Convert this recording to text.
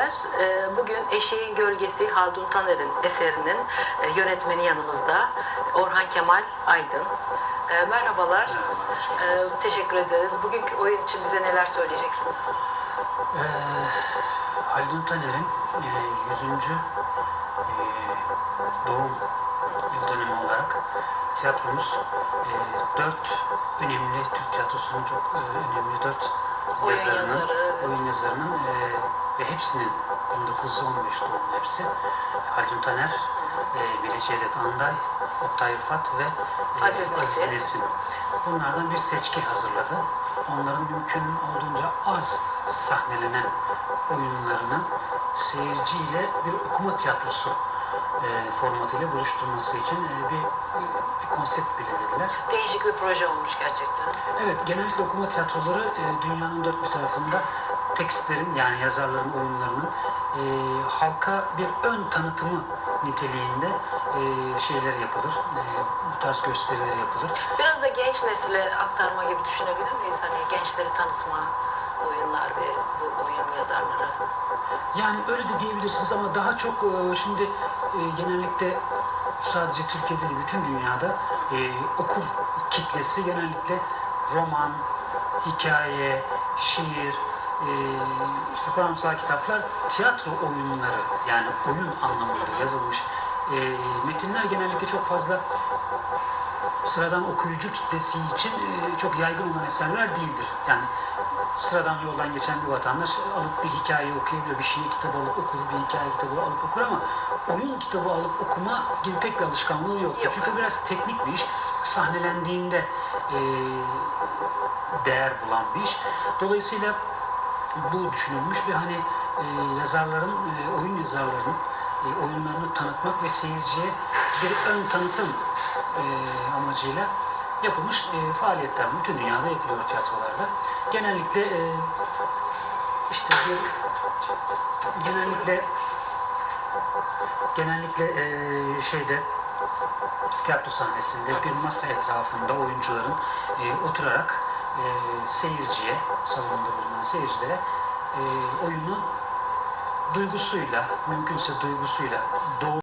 Ee, Bugün Eşeğin Gölgesi Haldun Taner'in eserinin e, yönetmeni yanımızda Orhan Kemal Aydın. Ee, Merhabalar. Ee, Teşekkür ederiz. Bugünkü oyun için bize neler söyleyeceksiniz? Ee, Haldun Taner'in e, 100. e, doğum yıl dönümü olarak tiyatromuz e, dört önemli Türk tiyatrosunun çok e, önemli dört Oyun yazarının, yazarı, evet. oyun yazarının e, ve hepsinin 1915 doğumlu hepsi. Haldun Taner, e, Veli Cevdet Anday, Oktay Rıfat ve e, Aziz Nesin. Nesin. Bunlardan bir seçki hazırladı. Onların mümkün olduğunca az sahnelenen oyunlarını seyirciyle bir okuma tiyatrosu e, formatıyla buluşturması için e, bir, bir konsept belirlediler. Değişik bir proje olmuş gerçekten. Evet, genellikle okuma tiyatroları e, dünyanın dört bir tarafında tekstlerin yani yazarların oyunlarının e, halka bir ön tanıtımı niteliğinde e, şeyler yapılır. E, bu tarz gösteriler yapılır. Biraz da genç nesile aktarma gibi düşünebilir miyiz? Hani gençleri tanıtma oyunlar ve bu oyun yazarları. Yani öyle de diyebilirsiniz ama daha çok e, şimdi e, genellikle sadece Türkiye'de değil bütün dünyada e, okur kitlesi genellikle roman, hikaye, şiir, e, işte kuramsal kitaplar, tiyatro oyunları yani oyun anlamında yazılmış e, metinler genellikle çok fazla sıradan okuyucu kitlesi için e, çok yaygın olan eserler değildir. Yani sıradan yoldan geçen bir vatandaş alıp bir hikaye okuyabiliyor, bir şiir kitabı alıp okur, bir hikaye kitabı alıp okur ama oyun kitabı alıp okuma gibi pek bir alışkanlığı yok. Yok. Çünkü biraz teknik bir iş. Sahnelendiğinde e, değer bulan bir iş. Dolayısıyla bu düşünülmüş ve hani e, yazarların, e, oyun yazarlarının e, oyunlarını tanıtmak ve seyirciye bir ön tanıtım e, amacıyla yapılmış e, faaliyetler bütün dünyada yapılıyor tiyatrolarda. Genellikle e, işte bir genellikle genellikle e, şeyde tiyatro sahnesinde bir masa etrafında oyuncuların e, oturarak e, seyirciye, salonda bulunan seyircilere e, oyunu duygusuyla, mümkünse duygusuyla doğru